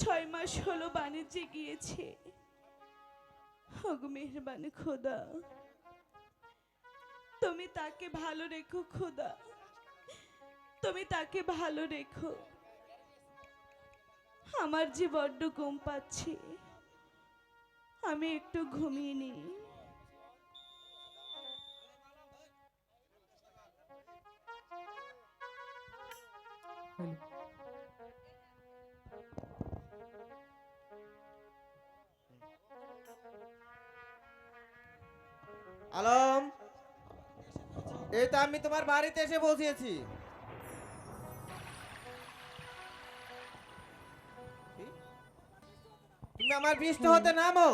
ছয় মাস হলো বাণিজ্যে গিয়েছে। মেহরবানি খোদা, তুমি তাকে ভালো রেখো খোদা, তুমি তাকে ভালো রেখো। আমার যে বড্ড ঘুম পাচ্ছে, আমি একটু ঘুমিয়ে নিই। আলম এই তো আমি তোমার বাড়িতে এসে পৌঁছেছি তুমি আমার পৃষ্ঠ হতে নামো।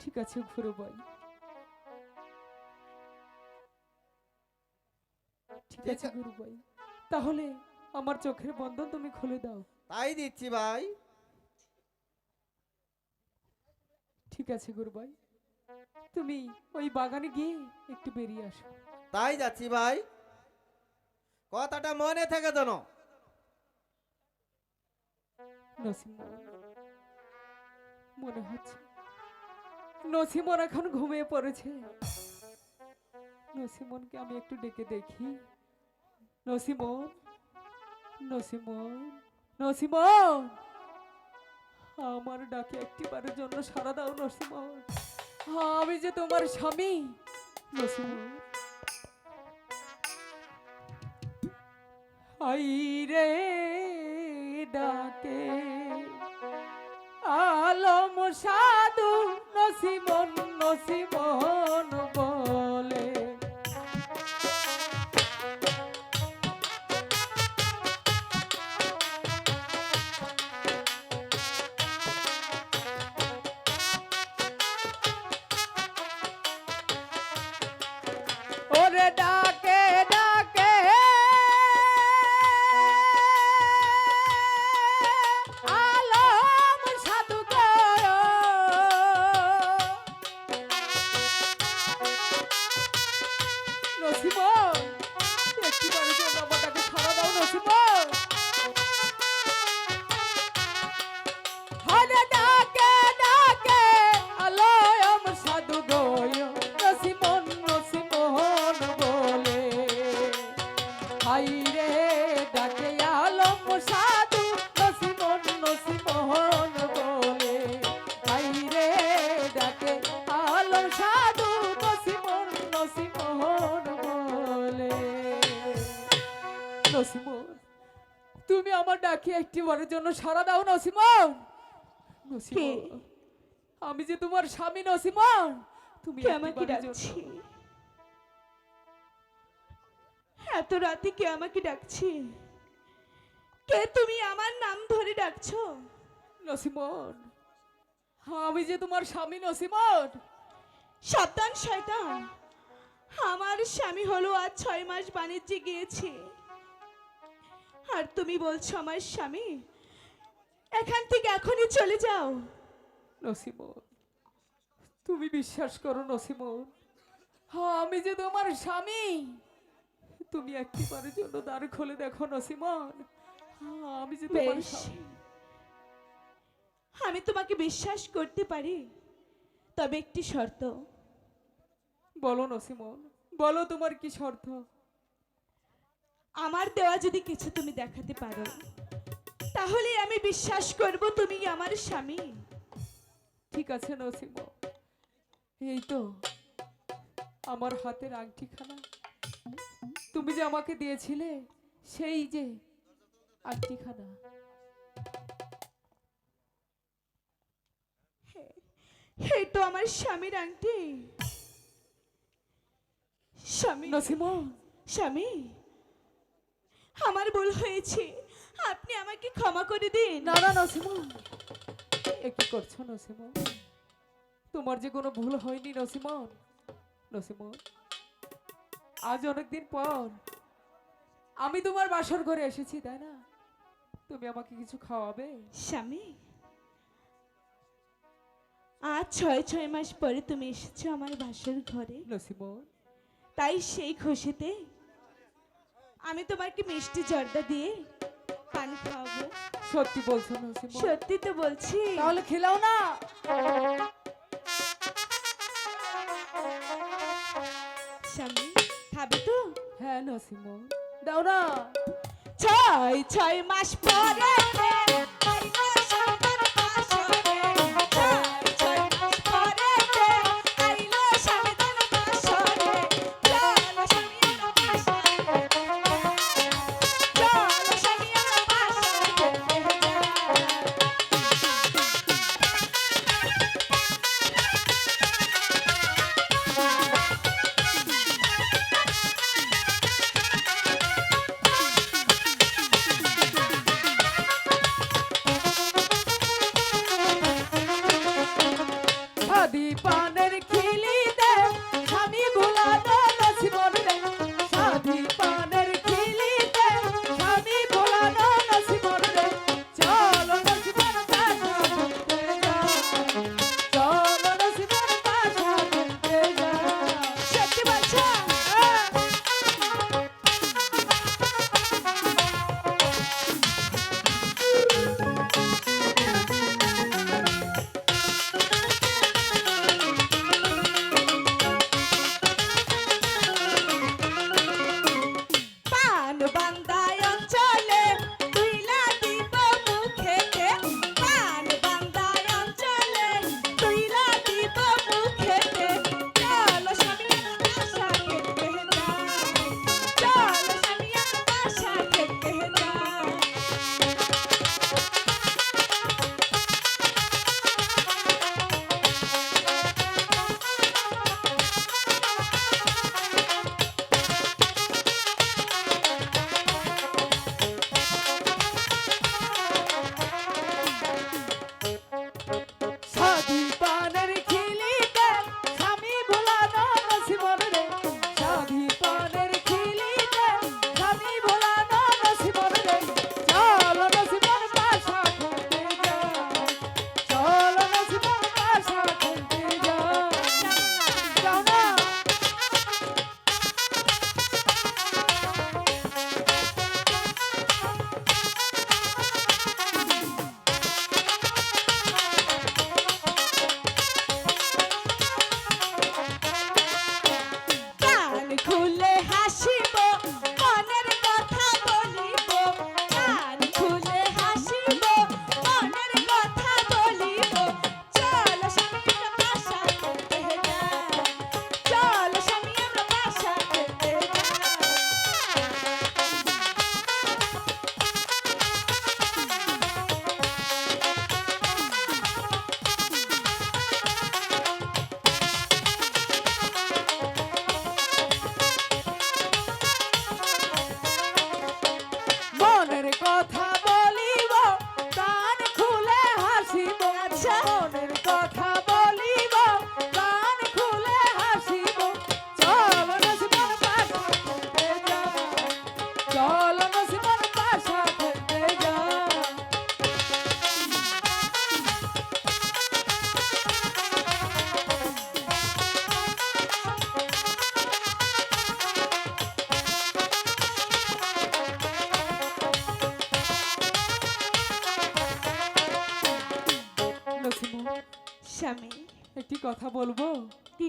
ঠিক আছে ঘুরো ভাই ঠিক আছে গুরু ভাই তাহলে আমার চোখের বন্ধন তুমি খুলে দাও। তাই দিচ্ছি ভাই। ঠিক আছে গুরু ভাই তুমি ওই বাগানে গিয়ে একটু বেরিয়ে আসো। তাই যাচ্ছি ভাই। কথাটা মনে থেকে জানো মনে হচ্ছে নসিমন এখন ঘুমিয়ে পড়েছে। নসিমনকে আমি একটু ডেকে দেখি। নসিমন নসিমন নসিমন! আমার ডাকে একটিবারের জন্য সারা দাও নসিমন। আমি যে তোমার স্বামী। আই রে ডাকে আলম সাধু নসিমন নসিমন। ডাকে আলম সাধু নসিমন নসিমন বলে। নসিমন তুমি আমার ডাকে একটি বারের জন্য সাড়া দাও নসিমন। নসিমন আমি যে তোমার স্বামী নসিমন তুমি আমাকে ডাকছি? এত রাতে কে আমাকে ডাকছে? কে তুমি আমার নাম ধরে ডাকছো? নসিমন আমি যে তোমার স্বামী নসিমন সাবধান শয়তান। আমার স্বামী হলো আজ ছয় মাস বাণিজ্যে গিয়েছে। আর তুমি বলছো আমার স্বামী? এখান থেকে এখনই চলে যাও। নসিমন তুমি বিশ্বাস করো নসিমন আমি যে তোমার স্বামী তুমি একটিবারের জন্য দ্বার খুলে দেখো নসিমন আমি যে তোমার স্বামী। আমি তোমাকে বিশ্বাস করতে পারি। তবে একটি শর্ত। বলো নসিমন বলো তোমার কি শর্ত? আমার দেওয়া যদি কিছু তুমি দেখাতে পারো তাহলে আমি বিশ্বাস করব তুমি আমার স্বামী। ঠিক আছে নসিম এই তো আমার হাতের আংটিখানা। তুমি যে আমাকে দিয়েছিলে সেই যে আংটিখানা। এই তো আমার স্বামীর আংটি। স্বামী নসিমন স্বামী আমার ভুল হয়েছে। আপনি আমাকে ক্ষমা করে দিন। না না নসিমন এ কি করছ নসিমন তোমার যে কোনো ভুল হয়নি নসিমন নসিমন আজ অনেকদিন পর আমি তোমার বাসর ঘরে এসেছি তাই না? তুমি আমাকে কিছু খাওয়াবে? স্বামী আজ ছয় ছয় মাস পরে তুমি এসেছ আমার বাসর ঘরে। তাই সেই খুশিতে আমি তোমাকে মিষ্টি জর্দা দিয়ে পান খাওয়াবো। সত্যি বলছো সত্যি তো বলছি। তাহলে খেলাও না। স্বামী খাবে তো? হ্যাঁ নসিমন দাও না। ছয় ছয় মাস পরে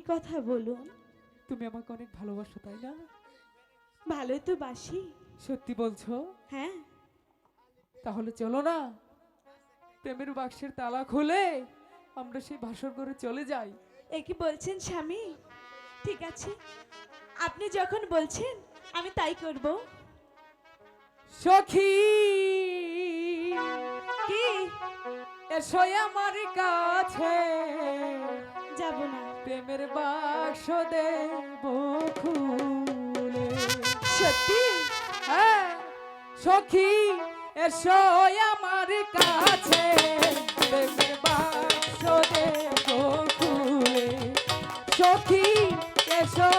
কথা বলুন। তুমি আমাকে অনেক ভালোবাসো তাই না? ভালোই তো বাসি। সত্যি বলছো? হ্যাঁ। তাহলে চলো না। প্রেমের বাক্সের তালা খুলে আমরা সেই ভাষণ করে চলে যাই। এ কি বলছেন স্বামী? ঠিক আছে। আপনি যখন বলছেন আমি তাই করব। সখী কি? এসো আমার কাছে। যাব না। প্রেমের বাক্স সত্যি? হ্যাঁ। সখী, এসো আমার কাছে। প্রেমের বাক্স দেব সখী, এসো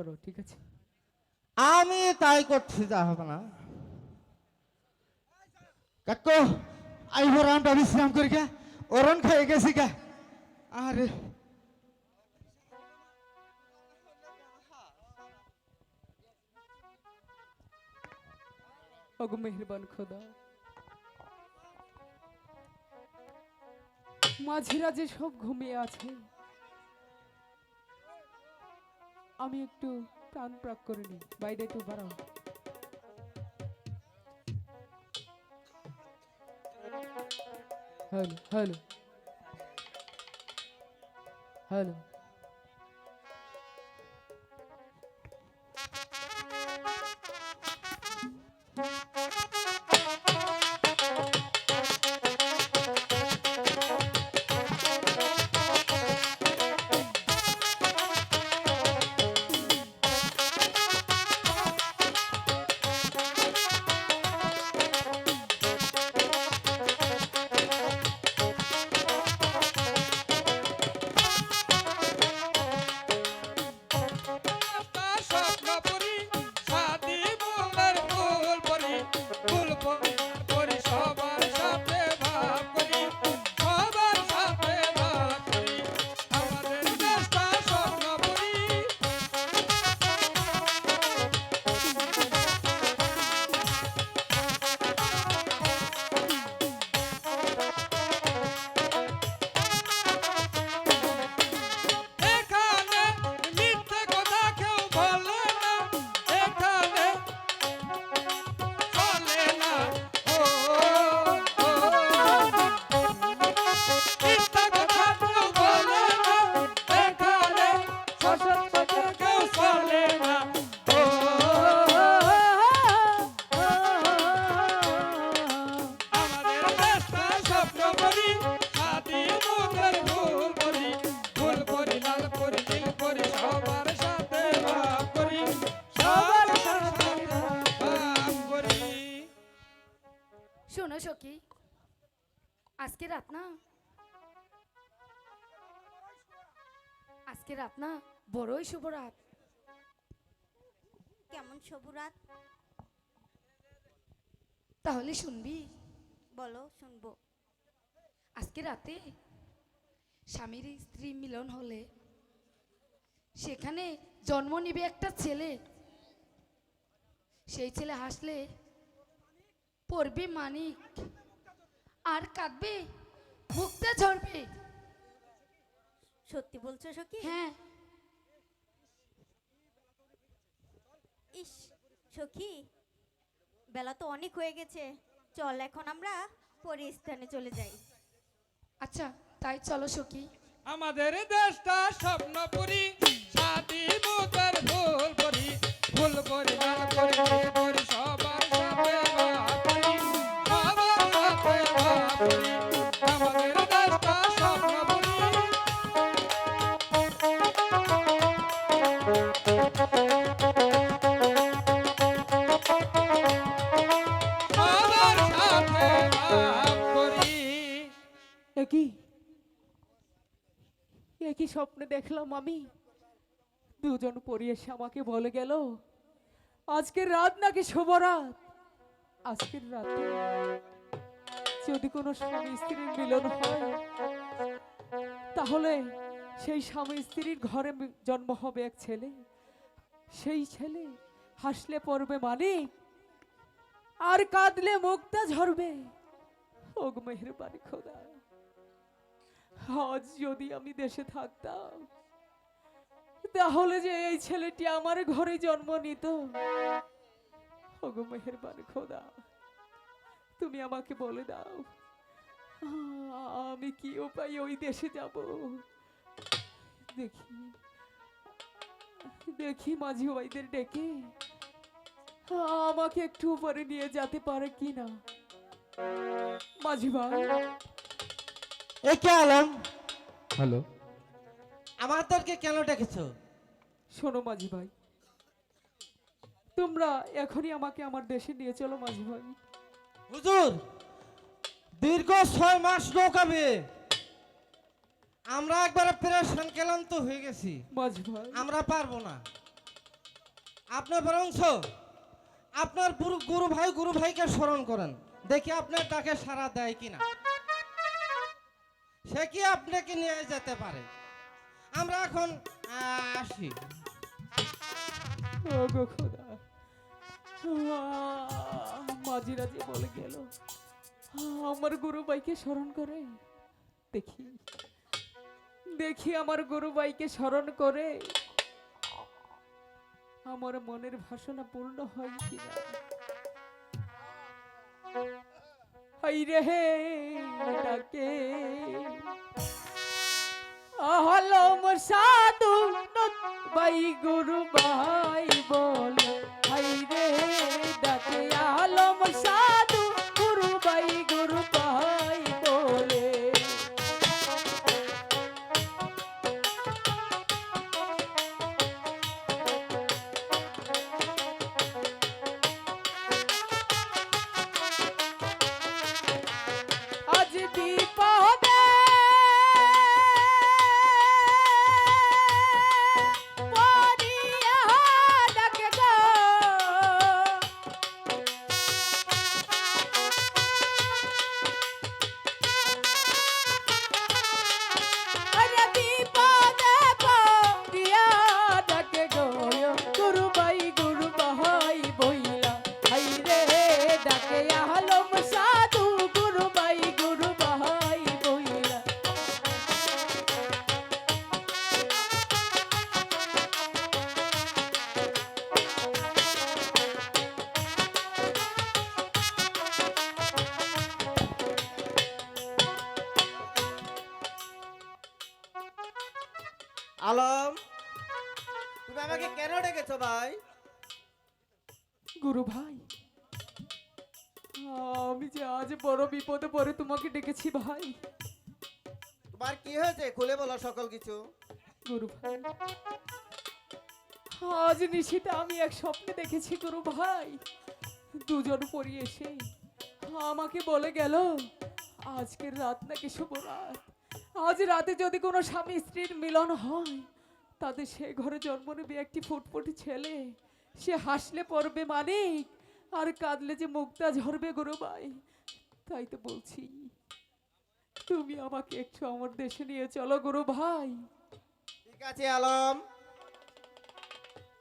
করো ঠিক আছে? আমি তাই করছি যা হবে না। কাকু আইব রামটা বিশ্রাম করি কে? ওরন খেয়ে গেছি কে? আরে। ওগো মেহরবান খোদা। মাঝিরা যে সব ঘুমিয়ে আছে। আমি একটু প্রাণ প্রাক করে নি বাইরে একটু বাড়াও হ্যালো হ্যালো। হ্যালো। সখী আজকে রাত না? আজকে রাত না? বড়ই শুভ রাত। কেমন সবুরাত তাহলে শুনবি। বলো শুনব। আজকে রাতে স্বামীর স্ত্রী মিলন হলে সেখানে জন্ম নিবে একটা ছেলে। সেই ছেলে হাসলে পড়বে মানিক। আর কাঁদবে মুক্তা ঝরবে। সত্যি বলছো সখি? হ্যাঁ। ইস সখি বেলা তো অনেক হয়ে গেছে। চল এখন আমরা পরিস্থানে চলে যাই। আচ্ছা তাই চলো সখি। আমাদের দেশটা স্বপ্নপুরী সাদি দেখলাম আমি। দুজন পরি এসে আমাকে বলে গেল, আজকের রাত নাকি শুভ রাত আজকের রাতে যদি কোনো স্বামী স্ত্রীর মিলন হয়, তাহলে সেই স্বামী স্ত্রীর ঘরে জন্ম হবে এক ছেলে। সেই ছেলে হাসলে পড়বে মানিক, আর কাঁদলে মুক্তা ঝরবে। ওগ মেহরবানি খোদা। আজ যদি আমি দেশে থাকতাম, তাহলে যে এই ছেলেটি আমার ঘরে জন্ম নিত। খোদা, তুমি আমাকে বলে দাও, আমি কি উপায় ওই দেশে যাব? দেখি দেখি মাঝি ভাইদের ডেকে, আমাকে একটু উপরে নিয়ে যেতে পারে কি না মাঝি ভাই এ কে আলম? হ্যালো। আমাদেরকে কেন ডেকেছো? শোনো মাঝি ভাই। তোমরা এখনই আমাকে আমার দেশে নিয়ে চলো মাঝি ভাই। হুজুর দীর্ঘ ছয় মাস নৌকাবে আমরা একবারে প্রেশান ক্লান্ত হয়ে গেছি। মাঝি ভাই। আমরা পারব না। আপনার আপনার গুরু গুরু ভাই গুরু ভাইকে স্মরণ করেন। দেখি আপনার তাকে সারা দেয় কিনা। সে কি আপনাকে নিয়ে যেতে পারে? আমরা এখন আসি। ওগো খোদা। মাঝিরা যে বলে গেল, আমার গুরু ভাইকে স্মরণ করে। দেখি দেখি আমার গুরু ভাইকে স্মরণ করে, আমার মনের ভাষণা পূর্ণ হয় কিনা। হাই রে ডাকে। আহলম সাধু বাই গুরু ভাই বল। হাই রে ডাকে আলম সাধু আলম তুমি আমাকে কেন ডেকেছো ভাই? গুরু ভাই আমি যে আজ বড় বিপদে পড়ে তোমাকে ডেকেছি ভাই। তোমার কি হয়েছে? খুলে বলো সকল কিছু। গুরু ভাই আজ নিশিতে আমি এক স্বপ্নে দেখেছি গুরু ভাই। দুজন পড়ি এসে আমাকে বলে গেল আজকের রাত নাকি শুভ রাত। আজ রাতে যদি কোনো স্বামী স্ত্রীর মিলন হয় তাদের সে ঘরে জন্ম নেবে একটি ফুটফুটি ছেলে। সে হাসলে পড়বে মানিক আর কাঁদলে যে মুক্তা ঝরবে গুরু ভাই তাই তো বলছি তুমি আমাকে একটু আমার দেশে নিয়ে চলো গুরু ভাই ঠিক আছে আলম।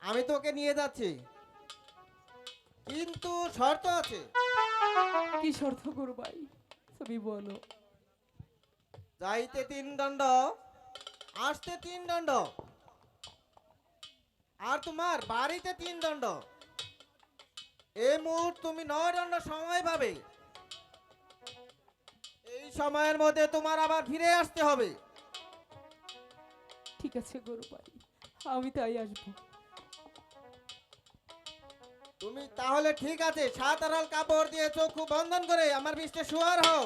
আমি তোকে নিয়ে যাচ্ছি। কিন্তু শর্ত আছে। কি শর্ত গুরু ভাই তুমি বলো। যাইতে তিন দণ্ড আসতে তিন দণ্ড। আর তোমার বাড়িতে তিন দণ্ড। এই মুহূর্ত তুমি নয় দণ্ড সময় পাবে। এই সময়ের মধ্যে তোমার আবার ফিরে আসতে হবে। ঠিক আছে গুরু ভাই আমি তাই আসব। তুমি তাহলে ঠিক আছে সাত আড়াল কাপড় দিয়ে চক্ষু বন্ধন করে আমার পৃষ্ঠে শোয়ার হও।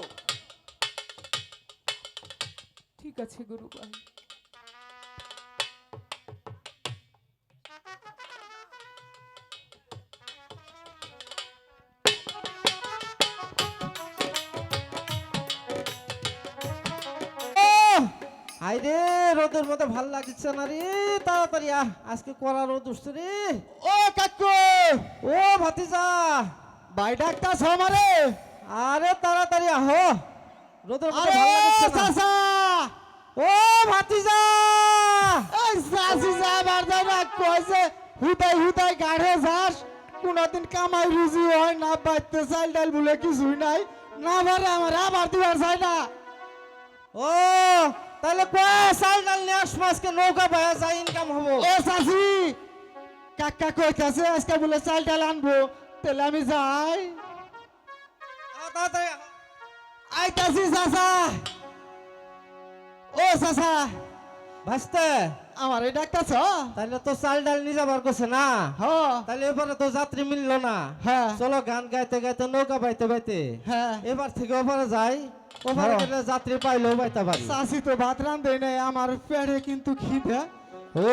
ঠিক আছে গুরু ভাই হাই হাই রে রোদের মধ্যে ভালো লাগছে না রে তাড়াতাড়ি আহ আজকে করা রোদ উঠছে রে। ও কাকু! ও ভাতিজা ভাই ডাক্তার আমারে। আরে তাড়াতাড়ি আহো রোদের আরে ভালো লাগছে না। ও ভাতিজা! এই চাচি যাবার দাদা কইছে হুদাই হুদাই গাড়ে যাস। কোনদিন কামাই রুজি হয় না বাইতে চাল ডাল বলে কিছুই নাই। না বারে আমার আবার দিবার চাই না। ও তাহলে কয় সাল ডাল নিয়ে আসব আজকে নৌকা বয়া যায় ইনকাম হব। ও চাচি কাকা কইতাছে আজকে বলে চাল ডাল আনব তাহলে আমি যাই। আইতাছি চাচা। ও চাচা। ভাসতে আমার এই ডাক্তার তাহলে তো চাল ডাল নিয়ে যাবার করছে না? হ্যাঁ তাহলে এবারে তো যাত্রী মিললো না। হ্যাঁ চলো গান গাইতে গাইতে নৌকা বাইতে বাইতে। হ্যাঁ এবার থেকে ওপারে যাই। ওপারে। গেলে যাত্রী পাইলো বাইতে পারি। চাষি তো ভাত রান্ধে নাই আমার পেটে কিন্তু খিদে। ও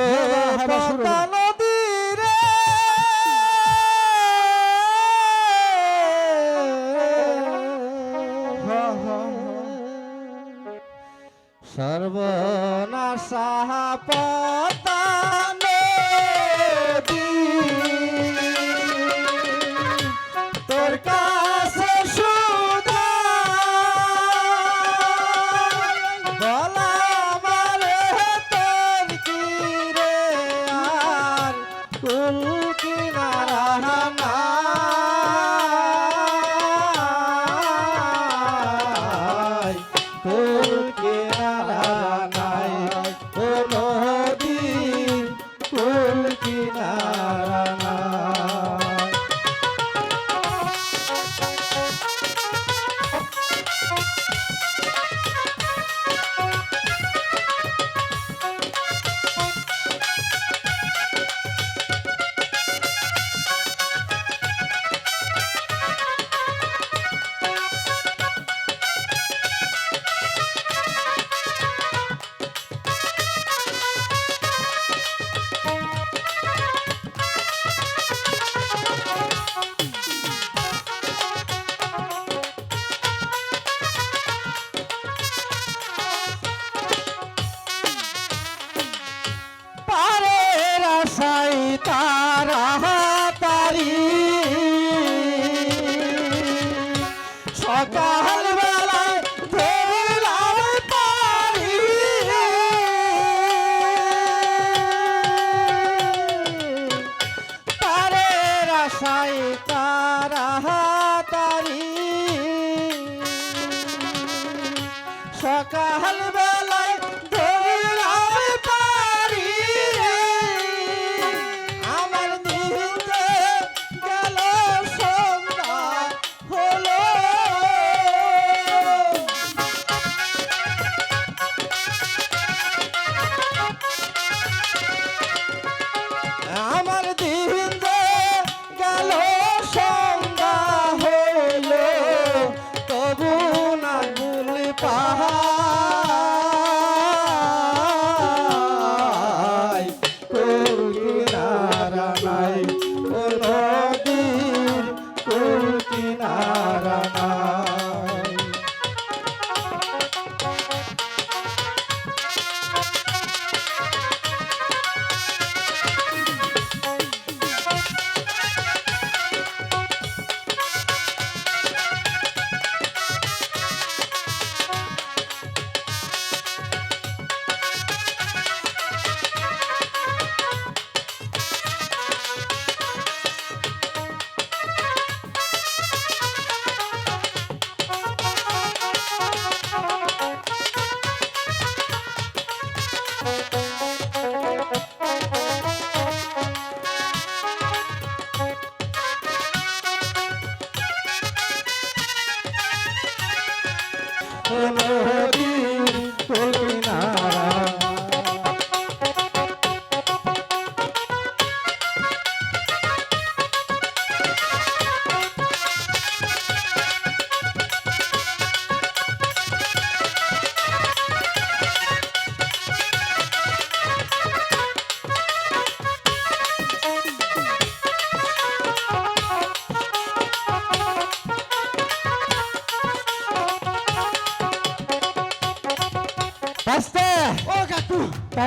সকাল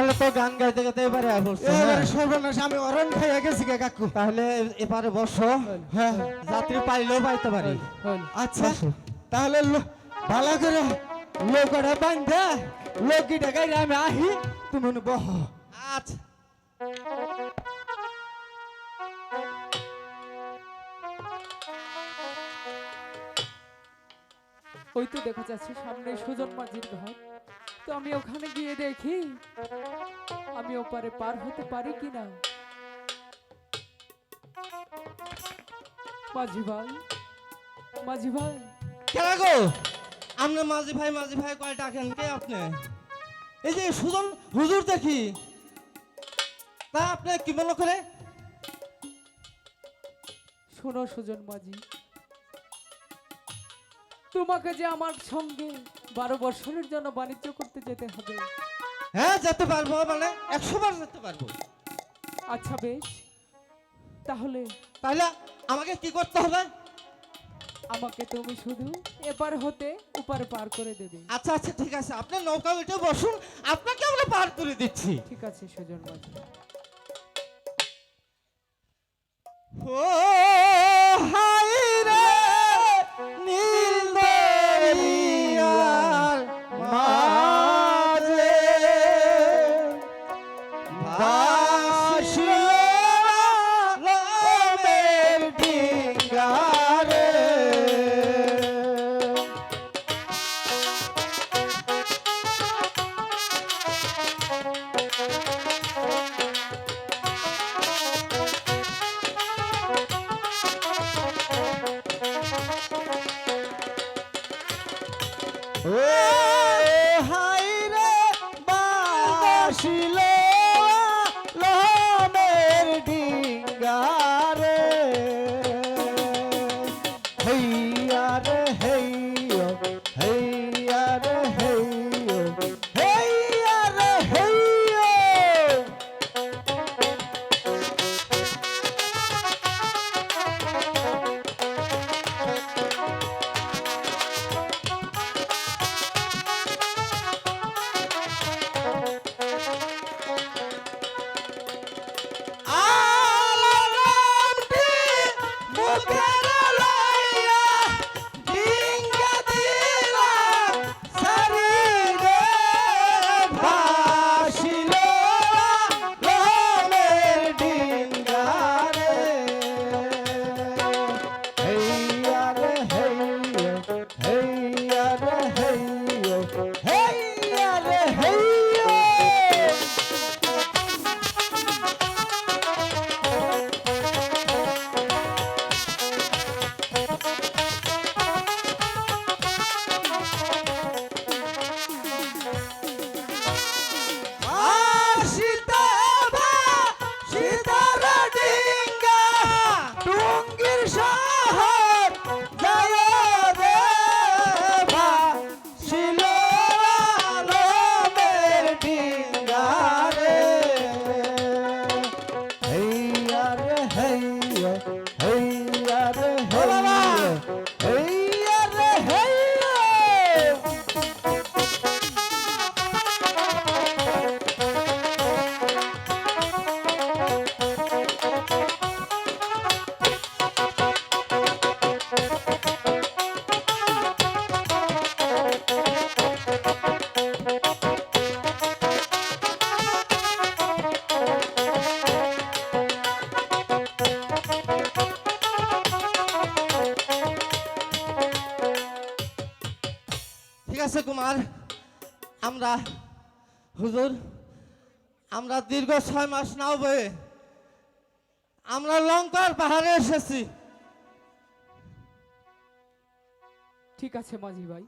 তাহলে তো গান গাইতে গাইতে এবারে বসছো এবারে সর্বনাশ আমি অরণ খাইয়া গেছি গে কাকু। তাহলে এবারে বসো হ্যাঁ? যাত্রী পাইলেও পাইতে পারি। আচ্ছা তাহলে ভালো করে। লোকটা বান্ধা লোকিটা গাইলে আমি আহি তুমি বহ। আচ্ছা। ওই তো দেখা যাচ্ছে সামনে সুজন মাঝির ঘর। তো আমি ওখানে গিয়ে দেখি। আমি ওপারে পার হতে পারি কিনা? মাঝি ভাই মাঝি ভাই। কেন গো? আপনি মাঝি ভাই মাঝি ভাই কয় ডাকেন? কে আপনি? এই যে সুজন হুজুর দেখি। তা আপনি কি মনে করে? শোনো সুজন মাঝি তোমাকে যে আমার সঙ্গে বারো বছরের জন্য বাণিজ্য করতে যেতে হবে। হ্যাঁ যেতে পারব মানে একশো বার যেতে পারব। আচ্ছা বেশ। তাহলে তাহলে আমাকে কি করতে হবে? আমাকে তুমি শুধু এপার হতে ওপারে পার করে দেবে। আচ্ছা আচ্ছা ঠিক আছে। আপনি নৌকা উঠে বসুন আপনাকে আমরা পার করে দিচ্ছি। ঠিক আছে সুজন মাঝি। ও আমরা ছয় মাস নাও বয়ে আমরা লঙ্কার পাহাড়ে এসেছি। ঠিক আছে মাঝি ভাই।